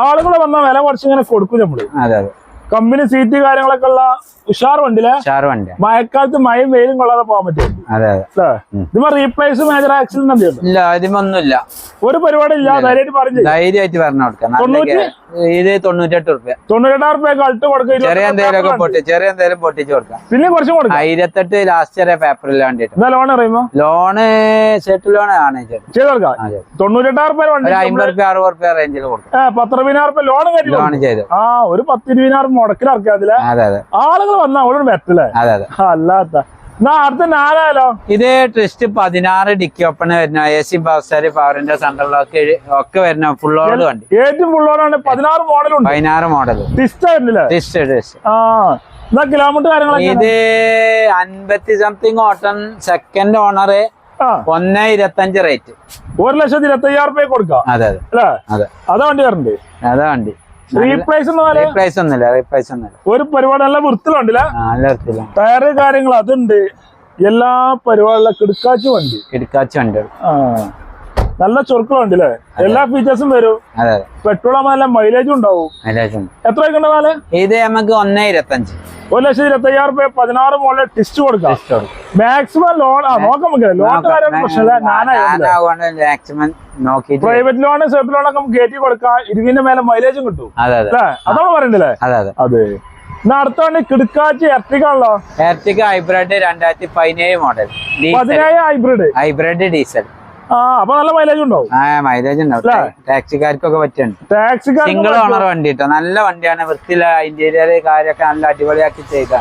ആളുകൾ വന്ന വില കുറച്ച് ഇങ്ങനെ കൊടുക്കും നമ്മൾ. അതെ അതെ. കമ്പനി സീറ്റ് കാര്യങ്ങളൊക്കെ ഉള്ള ഉഷാർ വണ്ടിയിലെ ഉഷാർ വണ്ടി മഴക്കാലത്ത് മഴയും വെയിലും കൊള്ളാതെ പോകാൻ പറ്റും അതെ റീപ്ലേസ് മേജർ ആക്സിഡന്റ് എന്തെയുണ്ട് ഇല്ല ഇതിമൊന്നുമില്ല ഒരു പരിപാടി ഇല്ല ധൈര്യമായിട്ട് പറഞ്ഞു ധൈര്യമായിട്ട് പറഞ്ഞു കൊടുക്കാം. നല്ല തൊണ്ണൂറ്റി? ഗ്യാ- ഇത് തൊണ്ണൂറ്റെട്ട് റുപ്യ തൊണ്ണൂറ്റെട്ടായിരം റുപ്യക്ക് അൾട്ട് കൊടുക്കുക ചെറിയ പൊട്ടി ചെറിയ എന്തെങ്കിലും പൊട്ടിച്ച് കൊടുക്കാം. പിന്നെ കുറച്ചും കൊടുക്കാം. ആയിരത്തെട്ട് ലാസ്റ്റ് ചെറിയ പേപ്പറിൽ വേണ്ടിട്ട് എന്താ ലോൺ അറിയുമോ? ലോണ് സെറ്റ് ലോൺ ആണ് ചെയ്ത് കൊടുക്കാം. തൊണ്ണൂറ്റെട്ടായിരം റുപ്യ അമ്പത് അറുപത് റുപ്യ റേഞ്ചിൽ കൊടുക്കാം. പത്ത് പത്തിരുപതിനായിരം റുപ്യ ലോൺ ചെയ്തു ലോൺ കൊടുക്കും. ചെയ്ത്. ആ ഒരു മുടക്കിൽ ഇറക്കിയാതില്ല അതെ അതെ. ആളുകൾ വന്നാ അവളോട് വെറ്റല്ലേ അല്ലാത്ത. നാലായാലോ? ഇത് ട്രിസ്റ്റ് പതിനാറ് ഡിക്കി ഓപ്പൺ വരുന്ന എ സി പവർ പവറിന്റെ സെന്ററിലൊക്കെ ഒക്കെ വരുന്ന ഫുൾ ഓട് വണ്ടി. ഏറ്റവും ഫുള്ളോടാണ് പതിനാറ് മോഡൽ പതിനാറ് മോഡൽ ആയിരുന്നില്ലേ? ട്രിസ്റ്റ് ട്രിസ്റ്റ് ആ. കിലോമീറ്റർ കാര്യങ്ങളൊക്കെ ഇത് അൻപത്തി സംതിങ് ഓട്ടൺ സെക്കൻഡ് ഓണർ ഒന്ന് ഇരുപത്തഞ്ച് റേറ്റ് ഒരു ലക്ഷത്തി ഇരുപത്തി അയ്യായിരം കൊടുക്കാം. അതെ അതെ. അല്ലേ? അതെ. അതാ വണ്ടി വരണ്ട്? അതാ വണ്ടി. റീപ്ലേസ് റീപ്ലേസ് ഒന്നുമില്ല റീപ്ലേസ് ഒന്നുമില്ല. ഒരു പരിപാടി നല്ല വൃത്തിലുണ്ടല്ലേ? നല്ല വൃത്തിയില്ല ടയറ് കാര്യങ്ങൾ അതുണ്ട്. എല്ലാ പരിപാടികളും കിടക്കാച്ചു വണ്ടി. കിടക്കാച്ചു വണ്ടി ആ. നല്ല ചുരുക്കം ഉണ്ട് അല്ലേ എല്ലാ ഫീച്ചേഴ്സും വരും. പെട്രോൾ ആകുമ്പോൾ മൈലേജും ഉണ്ടാവും. എത്ര വയ്ക്കണ്ട ഇത് നമുക്ക് ഒന്നേ ഇരുപത്തഞ്ച്. ഒരു ലക്ഷത്തി ഇരുപത്തി അയ്യായിരം റുപ്യ പതിനാറ് മോളിൽ ടിസ്റ്റ് കൊടുക്കാം. മാക്സിമം ലോൺ ആ നോക്കാം നമുക്ക് ലോൺ കാര്യം പ്രശ്നമില്ല. പ്രൈവറ്റ് ലോൺ സെൽഫ് ലോൺ ഒക്കെ കയറ്റി കൊടുക്കാം. ഇരുവിന്റെ മേലെ മൈലേജും കിട്ടും. അതെ അതെ. അതാണ് പറയണ്ടല്ലേ? അതെ അതെ. അതെ. എന്നാ അടുത്ത വണ്ടി കിടക്കാച്ച് എർട്ടിക്കാണല്ലോ എർട്ടിക്ക ഹൈബ്രിഡ് രണ്ടായിരത്തി പതിനേഴ് മോഡൽ പതിനേഴ് ഹൈബ്രിഡ് ഹൈബ്രിഡ് ഡീസൽ അപ്പൊ നല്ല മൈലേജ് ഉണ്ടാവും. മൈലേജ് ഉണ്ടാവും. ടാക്സിക്കാർക്കൊക്കെ പറ്റുന്നുണ്ട് ടാക്സിക്കാർ സിംഗിൾ ഓണർ വണ്ടി കേട്ടോ നല്ല വണ്ടിയാണ്. വൃത്തിയില ഇന്റീരിയർ കാര്യമൊക്കെ നല്ല അടിപൊളിയാക്കി ചെയ്ത.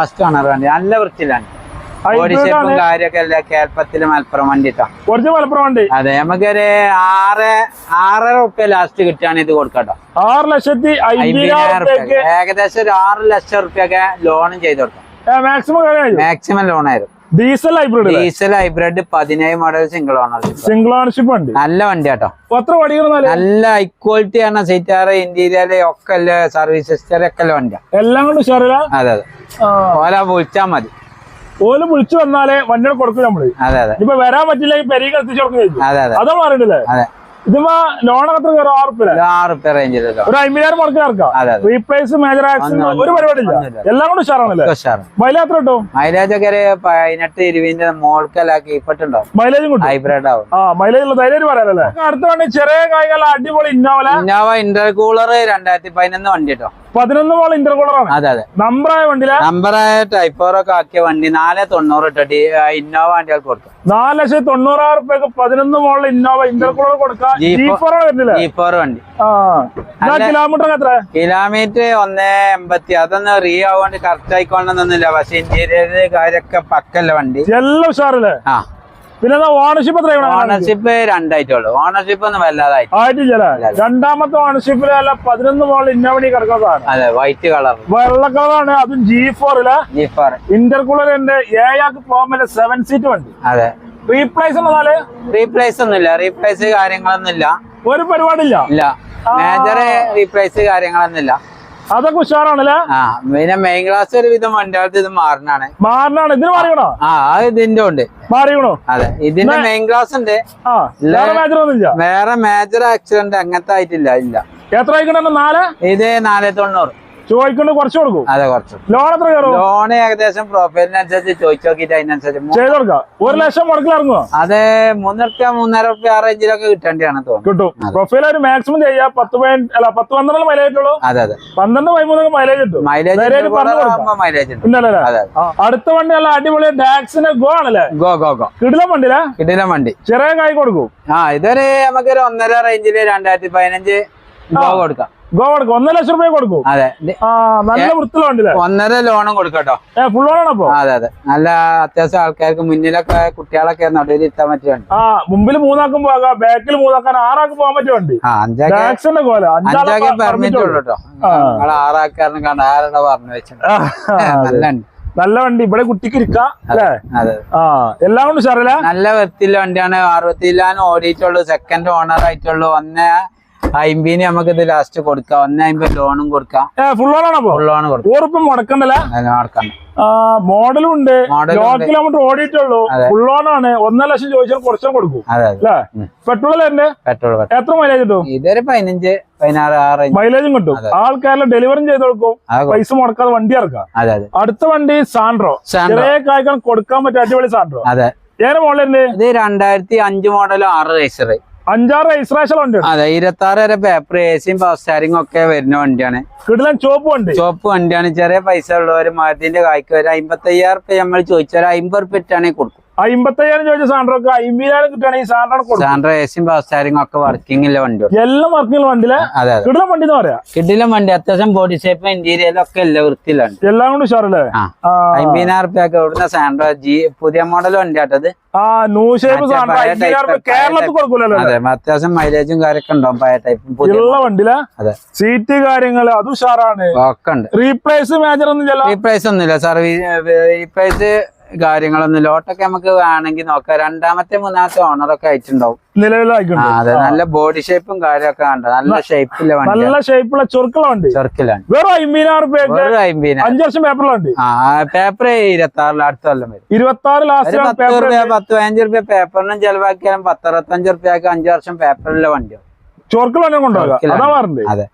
ഫസ്റ്റ് ഓണർ വണ്ടി. നല്ല വൃത്തിയിലാണ്. കാര്യമൊക്കെ അല്ല കേരളത്തിൽ മലപ്പുറം വണ്ടി കുറച്ച് മലപ്പുറം വണ്ടി? അതെ നമുക്കൊരു ആറ് ആറര റുപ്യ ലാസ്റ്റ് കിട്ടുകയാണ് ഇത് കൊടുക്കട്ടോ ആറ് ലക്ഷത്തി ഏകദേശം ഒരു ആറ് ലക്ഷം റുപ്യൊക്കെ ലോണും ചെയ്ത് കൊടുക്കാം. മാക്സിമം ലോണായിരുന്നു മാക്സിമം ലോൺ ആയിരുന്നു. ഡീസൽ ഹൈബ്രിഡ് ഡീസൽ ഹൈബ്രിഡ് പതിനേഴ് model single ownership single ownership ഉണ്ട് നല്ല വണ്ടി കേട്ടോ എത്ര വണ്ടികൾ നല്ല ഹൈ ക്വാളിറ്റി ആണ് സീറ്റാറ് ഇന്റീരിയർ ഒക്കെ സർവീസ് ഒക്കെ വണ്ടിയാ. എല്ലാം കൊണ്ട് ഉഷാറില്ല? അതെ അതെ. ഓല വിളിച്ചാ മതി. ഓൽ വിളിച്ചു വന്നാലേ വണ്ടികൾ കൊടുക്കും നമ്മൾ. അതെ അതെ. ഇപ്പൊ വരാൻ പറ്റില്ല ഈ പെരീക്ക് എത്തിച്ചു കൊടുക്കും അതെ അതെ. അതാണ് പറയണ്ടല്ലേ അതെ. ഇതിപ്പോ ലോൺ എത്ര കയറും? ആറ് റുപ്യ ഒരു ആറ് റുപ്യ റേഞ്ചിലല്ലോ ഒരു അമ്പതിനായിരം മുടക്കി ഇറക്കാം അതെ അതെ. റീപ്ലേസ് മേജർ ആക്സിഡന്റ് ഒരു ഒന്നുമില്ല. എല്ലാം കൊണ്ട് ഉഷാറാണല്ലേ? ഉഷാറ് മൈലേജ് എത്ര കിട്ടും? മൈലേജ് ഒക്കെ ഒരു പതിനെട്ട് ഇരുപതിന്റെ മോൾക്കലാക്കി ഇപ്പട്ടുണ്ടോ മൈലേജും കിട്ടും? ഹൈബ്രിഡ് ആവും. ആ മൈലേജ് ഉള്ള ധൈര്യം പറയാനല്ലേ അടുത്ത വണ്ടി ചെറിയ കായികൾ അടിപൊളി ഇന്നോവ ഇന്നോവ ഇന്റർകൂളർ രണ്ടായിരത്തി പതിനൊന്ന് വണ്ടി കേട്ടോ. പതിനൊന്ന് മോൾ ഇന്റർകൂളറാണ് അതെ അതെ. നമ്പറായ വണ്ടിയില? നമ്പറായ ടൈപ്പോറൊക്കെ ആക്കിയ വണ്ടി നാല് തൊണ്ണൂറ് ഇട്ടിട്ട് ഇന്നോവ വണ്ടികൾക്ക് കൊടുക്കും. നാല് ലക്ഷത്തി തൊണ്ണൂറായിരം റുപ്യക്ക് പതിനൊന്ന് മോളിൽ ഇന്നോവ ഇന്റർകൂളർ കൊടുക്കാം. വണ്ടി. കിലോമീറ്റർ എത്ര? കിലോമീറ്റർ ഒന്ന് എൺപത്തി അതൊന്ന് റീ ആവാണ്ട് കറക്റ്റ് ആയിക്കൊണ്ടെന്നൊന്നുമില്ല പക്ഷെ ഇന്റീരിയർ കാര്യമൊക്കെ പക്കല്ല വണ്ടി. എല്ലാം ഉഷാറല്ലേ? ആ. പിന്നെ ഓണർഷിപ്പ് എത്രയാണ് ഓണർഷിപ്പ് രണ്ടായിട്ടുള്ളൂ ഓണർഷിപ്പ് ഒന്നും വല്ലാതായി ആയിട്ടില്ല രണ്ടാമത്തെ ഓണർഷിപ്പിൽ അല്ല പതിനൊന്ന് മോളിൽ ഇന്നോവണി കിടക്കുന്നതാണ് അതെ വൈറ്റ് കളർ വെള്ള കളറാണ് അതും ജി ഫോറിൽ ജി ഫോർ ഇന്റർകൂളർ ഉണ്ട്. ഏഴാക്ക് പോകുമ്പോൾ സെവൻ സീറ്റ് വണ്ടി. അതെ. റീപ്ലേസ് ഉള്ളതാൽ റീപ്ലേസ് ഒന്നുമില്ല. റീപ്ലേസ് കാര്യങ്ങളൊന്നും ഇല്ല ഒരു പരിപാടിയില്ല. ഇല്ല. മേജർ റീപ്ലേസ് കാര്യങ്ങളൊന്നും ഇല്ല അതൊക്കെ ഉഷാറാണല്ലേ? ആ പിന്നെ മെയിൻ ക്ലാസ് ഒരു വിധം വണ്ടികൾക്ക് ഇത് മാറണാണ് മാറിനാണ്. ഇതിന് മാറിയണോ? ആ ഇതിന്റെ ഉണ്ട്. മാറിയണോ? അതെ ഇതിന്റെ മെയിൻ ക്ലാസ് ഉണ്ട്. വേറെ മേജർ ആക്സിഡന്റ് അങ്ങനത്തെ ആയിട്ടില്ല ഇല്ല. എത്ര ആയിക്കണോ? നാല്? ഇത് നാല് തൊണ്ണൂറ്. ചോദിക്കൊണ്ട് കുറച്ച് കൊടുക്കും. അതെ കുറച്ച് ലോൺ എത്ര കയറും? ലോൺ ഏകദേശം പ്രൊഫൈലിനനുസരിച്ച് ചോദിച്ചു നോക്കിട്ട് അതിനനുസരിച്ച് ചെയ്ത് കൊടുക്കാം. ഒരു ലക്ഷം മുടക്കിൽ ഇറങ്ങുമോ അതെ മൂന്ന് റുപ്യ മൂന്നര റുപ്യ ആ റേഞ്ചിലൊക്കെ കിട്ടേണ്ടിയാണ് തോന്നുന്നത് കിട്ടും. പ്രൊഫൈൽ ഒരു മാക്സിമം ചെയ്യാം. പത്ത് പോയിന്റ് അല്ല പത്ത് പന്ത്രണ്ട് മൈലേജ് ഉള്ളൂ. അതെ അതെ. പന്ത്രണ്ട് പതിമൂന്നൊക്കെ മൈലേജ് കിട്ടും. മൈലേജ് മൈലേജ് അടുത്ത വണ്ടി നല്ല അടിപൊളി ഡാക്സിന് ഗോ ആണല്ലേ? ഗോ ഗോ ഗോ കിടിലം വണ്ടിയിലെ? കിടിലം വണ്ടി. ചെറിയ കായ് കൊടുക്കും. ആ ഇതൊരു നമുക്കൊരു ഒന്നര റേഞ്ചിൽ രണ്ടായിരത്തി പതിനഞ്ച് ഗോ കൊടുക്കാം. ഗോവ കൊടുക്കും. ഒന്നര ലക്ഷം രൂപ കൊടുക്കും. അതെ. നല്ല വൃത്തിലുണ്ടല്ലേ ഒന്നര ലോണും കൊടുക്കട്ടോ ഫുൾ ലോണാണോ അപ്പോ? അതെ അതെ. നല്ല അത്യാവശ്യം ആൾക്കാർക്ക് മുന്നിലൊക്കെ കുട്ടികളൊക്കെ നടുവിൽ ഇരുത്താൻ പറ്റിയ ആ മുമ്പിൽ മൂന്നാക്കും പോകാം ബാക്കിൽ മൂന്നാക്കാൻ ആറാക്കും പോകാൻ ആ അഞ്ചാക്കി പെർമിറ്റ് ഉള്ളൂട്ടോ നിങ്ങൾ ആറാക്കാരനും കണ്ട ആരുടെ പറഞ്ഞു വെച്ചിട്ടുണ്ട് നല്ലണ്ട് നല്ല വണ്ടി. ഇവിടെ കുട്ടിക്ക് ഇരിക്കാം അല്ലേ? ആ എല്ലാം കൊണ്ട് സാറല്ല നല്ല വൃത്തിയുള്ള വണ്ടിയാണ്. അറുപത്തിലാണ് ഓടിയിട്ടുള്ളൂ. സെക്കൻഡ് ഓണർ ആയിട്ടുള്ളൂ. ഒന്ന് അമ്പതിന് നമുക്ക് ഇത് ലാസ്റ്റ് കൊടുക്കാം. ഒന്ന് അമ്പത് ലോണും കൊടുക്കാം. ഫുൾ ലോണാണോ ഫുൾ ലോൺ കൊടുക്കാം. ഓർപ്പം മുടക്കണ്ടല്ലേ? ആ മോഡലും ഉണ്ട്. കിലോമീറ്റർ ഓടിയിട്ടുള്ളൂ. ഫുൾ ലോണാണ് ആണ്. ഒന്നര ലക്ഷം ചോദിച്ചാൽ കുറച്ചും കൊടുക്കും. അല്ലേ? പെട്രോൾ തന്നെ പെട്രോൾ എത്ര മൈലേജ് കിട്ടും? ഇതൊരു പതിനഞ്ച് പതിനാറ് ആറ് മൈലേജും കിട്ടും. ആൾക്കാരെ ഡെലിവറി ഡെലിവറിയും ചെയ്ത് കൊടുക്കും. പൈസ മുടക്കാതെ വണ്ടി ഇറക്കാം അടുത്ത വണ്ടി സാൻഡ്രോ. ചെറിയ കായ്ക്കാൻ കൊടുക്കാൻ പറ്റിയ അടിപൊളി സാൻഡ്രോ അതെ. ഏറെ മോഡലുണ്ട് ഇത് രണ്ടായിരത്തി അഞ്ച് മോഡൽ ആറ് റേസർ അഞ്ചാറ് രജിസ്ട്രേഷൻ ഉണ്ട്. അതെ ഇരുപത്തി ആറ് വരെ പേപ്പർ എ സിയും പവർ ഒക്കെ വരുന്ന വണ്ടിയാണ്. കിടിലൻ ചോപ്പ് വണ്ടി. ചോപ്പ് വണ്ടിയാണ്. ചെറിയ പൈസ ഉള്ളവർ മരത്തിന്റെ കായ്ക്ക് ഒരു അമ്പത്തി അയ്യായിരം റുപ്യ നമ്മൾ ചോദിച്ചാൽ അമ്പത് റുപ്യ ഇട്ടാണെങ്കിൽ കൊടുക്കും. അമ്പത്തയ്യായിരം ചോദിച്ച സാൻഡ്രോക്ക് അമ്പതിനായിരം കിട്ടുകയാണെങ്കിൽ സാൻഡ്രോ സാൻഡ്രോ എസിയും ബസ്റ്റാരിങ് ഒക്കെ വർക്കിംഗ് വണ്ടി എല്ലാം വർക്കിംഗ് വണ്ടിയിലെ കിടല വണ്ടി എന്ന് പറയാ? കിട്ടില്ല വണ്ടി അത്യാവശ്യം ബോഡി ഷേപ്പ് ഇന്റീരിയലും ഒക്കെ എല്ലാം വൃത്തിയിലാണ് എല്ലാം കൊണ്ട് ഉഷാറല്ലേ? അമ്പതിനായിരം റുപ്യൊക്കെ ഇവിടുന്ന് സാൻഡ്രോ ജി പുതിയ മോഡൽ വണ്ടി ആട്ടത് അത്യാവശ്യം മൈലേജും കാര്യമൊക്കെ ഉണ്ടാവും പഴയ ടൈപ്പ് ഉള്ള വണ്ടിയിലെ അതെ. സീറ്റ് കാര്യങ്ങൾ അത് ഉഷാറാണ്. ഒക്കെ ഉണ്ട്. റീപ്ലേസ് മേജർ ഒന്നും പ്രൈസ് ഒന്നുമില്ല. സർവീസ് ഈ പ്രൈസ് കാര്യങ്ങളൊന്നും ലോട്ടൊക്കെ നമുക്ക് വേണമെങ്കിൽ നോക്കാം. രണ്ടാമത്തെ മൂന്നാമത്തെ ഓണറൊക്കെ ആയിട്ടുണ്ടാവും. അതെ. നല്ല ബോഡി ഷേപ്പും കാര്യമൊക്കെ ഉണ്ട് നല്ല ഷേപ്പിലെ വണ്ടി. നല്ല ഷേപ്പുള്ള ചെറുക്കളുണ്ട് ചെറുക്കിലാണ്. വെറും അമ്പതിനായിരം അഞ്ചു വർഷം പേപ്പറിലുണ്ട് ആ പേപ്പർ ഇരുപത്തി ആറിൽ അടുത്ത കൊല്ലം വരും. ഇരുപത്തി ആറ് ലാസ്റ്റ് പത്ത് പതിനഞ്ച് റുപ്യ പേപ്പറിനും ചെലവാക്കിയാലും പത്തറുപത്തഞ്ച് റുപ്യക്ക് അഞ്ചു വർഷം പേപ്പറിലെ വണ്ടിയോ ചുരുക്കുള്ള കൊണ്ടുപോകാം ചൊറുക്കിലാണ്. അതാ പറഞ്ഞത് അതെ.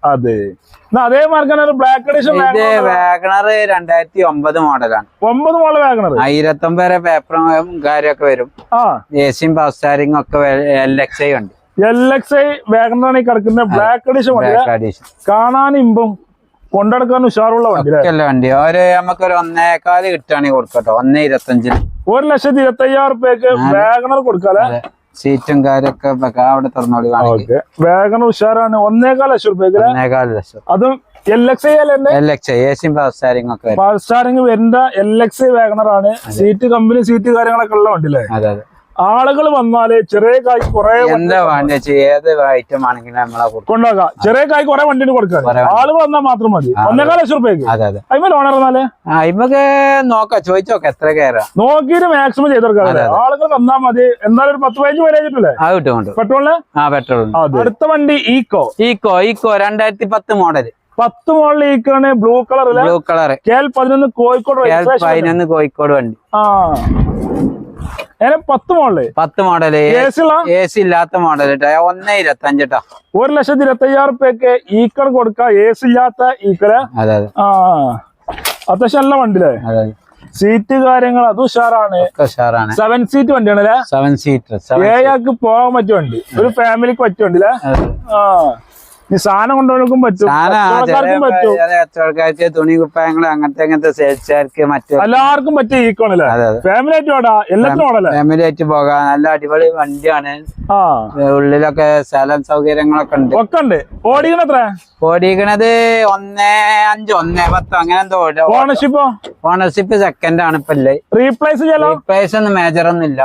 മാർക്കാണ് ഒരു ബ്ലാക്ക് എഡിഷൻ ഇത് വാഗണർ രണ്ടായിരത്തി ഒമ്പത് മോഡലാണ് ഒമ്പത് മോഡൽ വാഗണർ ആയിരത്തൊമ്പത് ഒമ്പത് പേപ്പറും കാര്യമൊക്കെ വരും. ആ. എ സിയും പവർ ഒക്കെ എൽ എക്സ് ഐ ഉണ്ട്. എൽ എക്സ് ഐ വാഗണറാണ് ഈ കിടക്കുന്ന ബ്ലാക്ക് എഡിഷൻ കാണാൻ ഇമ്പും കൊണ്ടെടുക്കാൻ ഉഷാറുള്ള വണ്ടി വണ്ടി ഒരു നമുക്കൊരു ഒന്നേക്കാൽ കിട്ടുകയാണെങ്കിൽ കൊടുക്കട്ടോ ഒന്നേ ഇരുപത്തഞ്ചിന്. ഒരു ലക്ഷത്തി ഇരുപത്തി അയ്യായിരം റുപ്യക്ക് വാഗണർ കൊടുക്കാല്ലേ? സീറ്റും കാര്യമൊക്കെ വെക്കാം. അവിടെ തുറന്നോളി വേഗം ഉഷാറാണ്. ഒന്നേകാൽ ലക്ഷം അതും L X L X power ഒക്കെ പവർ വരുന്ന L X I seat company seat കാര്യങ്ങളൊക്കെ ഉള്ള വണ്ടി അല്ലേ അതെ അതെ. ആളുകൾ വന്നാൽ ചെറിയ കായ് കുറെ എന്താ വേണ്ട ഏത് ഐറ്റം ആണെങ്കിലും നമ്മളെ കൊണ്ടുപോകാം. ചെറിയ കായ് കുറെ വണ്ടിന് കൊടുക്കാം ആൾ ആളുകൾ വന്നാൽ മാത്രം മതി. ഒന്നേകാൽ ലക്ഷം റുപ്യക്ക് അതെ അതെ. ഓണർ എന്നാലേ ആ ഇപ്പൊക്കെ നോക്കാം. ചോദിച്ചോക്കെ എത്ര കയറാം. നോക്കിയിട്ട് മാക്സിമം ചെയ്തെടുക്കാം അതെ, അതെ. ആളുകൾ വന്നാൽ മതി. എന്തായാലും ഒരു പത്ത് പതിനഞ്ച് പേര് കിട്ടില്ലേ ആ കിട്ടും പെട്രോളിന്? ആ പെട്രോൾ അടുത്ത വണ്ടി ഈക്കോ ഈക്കോ ഈക്കോ രണ്ടായിരത്തി പത്ത് മോഡൽ പത്ത് മോളിൽ ഈക്കാണ് blue colour blue colour K L പതിനൊന്ന് കോഴിക്കോട്. പതിനൊന്ന് കോഴിക്കോട് വണ്ടി. ആ. പത്ത് മോഡൽ. പത്ത് മോഡൽ. എ സി ഇല്ലാത്ത മോഡൽ ഒന്നേ ഇരുപത്തി അഞ്ചട്ടാ ഒരു ലക്ഷത്തി ഇരുപത്തി അയ്യായിരം റുപ്യക്ക് ഈക്കൾ കൊടുക്ക. എ സി ഇല്ലാത്ത ഈക്കൾ ആ അത്യാവശ്യം നല്ല വണ്ടിയില്ലേ സീറ്റ് കാര്യങ്ങൾ അത് ഉഷാറാണ്. ഉഷാറാണ്. സെവൻ സീറ്റ് വണ്ടിയാണ് അല്ലേ സെവൻ സീറ്റ് സെവൻ പോകാൻ പറ്റിയ വണ്ടി. ഒരു ഫാമിലിക്ക് പറ്റിയ വണ്ടി ആ. സാധനം കൊണ്ടുപോകും പറ്റും. കച്ചവടക്കാർക്കും തുണി കുപ്പായങ്ങൾ അങ്ങനത്തെ അങ്ങനത്തെ സെയിൽസുകാർക്ക് മറ്റു എല്ലാവർക്കും പറ്റിയ ഈക്കോണല്ലേ ഫാമിലി ആയിട്ട് എല്ലാത്തിനും ഓടല്ലേ ഫാമിലി ആയിട്ട് പോകാം. നല്ല അടിപൊളി വണ്ടിയാണ്. ഉള്ളിലൊക്കെ സ്ഥലം സൗകര്യങ്ങളൊക്കെ ഉണ്ട്. ഒക്കെ ഉണ്ട്. ഓടിക്കണത് ഓടിക്കണത് ഒന്നേ അഞ്ച് ഒന്നേ പത്ത് അങ്ങനെ എന്തോ ഓണർഷിപ്പോ ഓണർഷിപ്പ് സെക്കൻഡ് ആണ് ഇപ്പൊ റീപ്ലേസ് റീപ്ലേസ് ഒന്നും മേജർ ഒന്നും ഇല്ല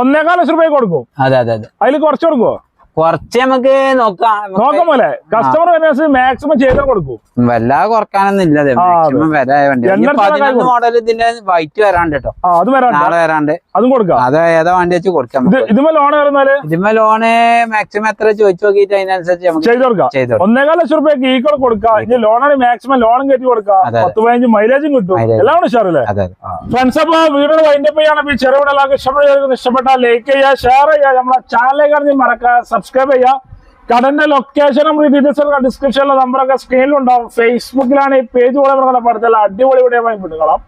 ഒന്നേകാൽ ലക്ഷം രൂപ കൊടുക്കും. അതെ അതെ അതെ. അതിൽ കുറച്ച് കൊടുക്കുവോ? കുറച്ച് നമുക്ക് നോക്കാം. നോക്കാം പോലെ കസ്റ്റമർ മാക്സിമം ചെയ്താൽ കൊടുക്കും. വല്ലാതെ കുറക്കാനൊന്നും ഇല്ല മാക്സിമം വരാ പതിനൊന്ന് മോഡൽ ഇതിന്റെ വൈറ്റ് വരാണ്ട് കേട്ടോ അത് നാളെ വരാണ്ട്. അതും കൊടുക്കാം. അത് ഏതാ വണ്ടി വെച്ച് കൊടുക്കാം ഇത് ഇതുമേ ലോൺ വരുന്നാൽ? ഇതിന്മേ ലോണ് മാക്സിമം എത്ര ചോദിച്ചു നോക്കിയിട്ട് അതിനനുസരിച്ച് നമുക്ക് ചെയ്ത് കൊടുക്കാം. ഒന്നേകാൽ ലക്ഷം രൂപയ്ക്ക് ഈക്കൾ കൊടുക്കാം. ഇനി ലോണാണ് മാക്സിമം ലോണും കയറ്റി കൊടുക്കാം. പത്ത് പതിനഞ്ച് മൈലേജും കിട്ടും. എല്ലാം ഉഷാറല്ലേ? ഫ്രണ്ട്സ് അപ്പൊ വീഡിയോ വൈൻഡപ്പ് ചെയ്യാണ് ചെറുവിടെ എല്ലാവർക്കും ഇഷ്ടപ്പെട്ട ഇഷ്ടപ്പെട്ടാൽ ലൈക്ക് ചെയ്യുക ഷെയർ ചെയ്യുക. നമ്മളെ ചാനലിലേക്ക് മറക്കുക സബ്സ്ക്രൈബ് ചെയ്യുക കടന്റെ ലൊക്കേഷൻ നമ്മൾ ഡീറ്റെയിൽസ് ഡിസ്ക്രിപ്ഷനിലെ നമ്പറൊക്കെ സ്ക്രീനിലുണ്ടാവും ഫേസ്ബുക്കിലാണ് ഈ പേജ് പോലെ പഠിത്തല്ല അടിപൊളി വീഡിയോ വിട്ടുകളാം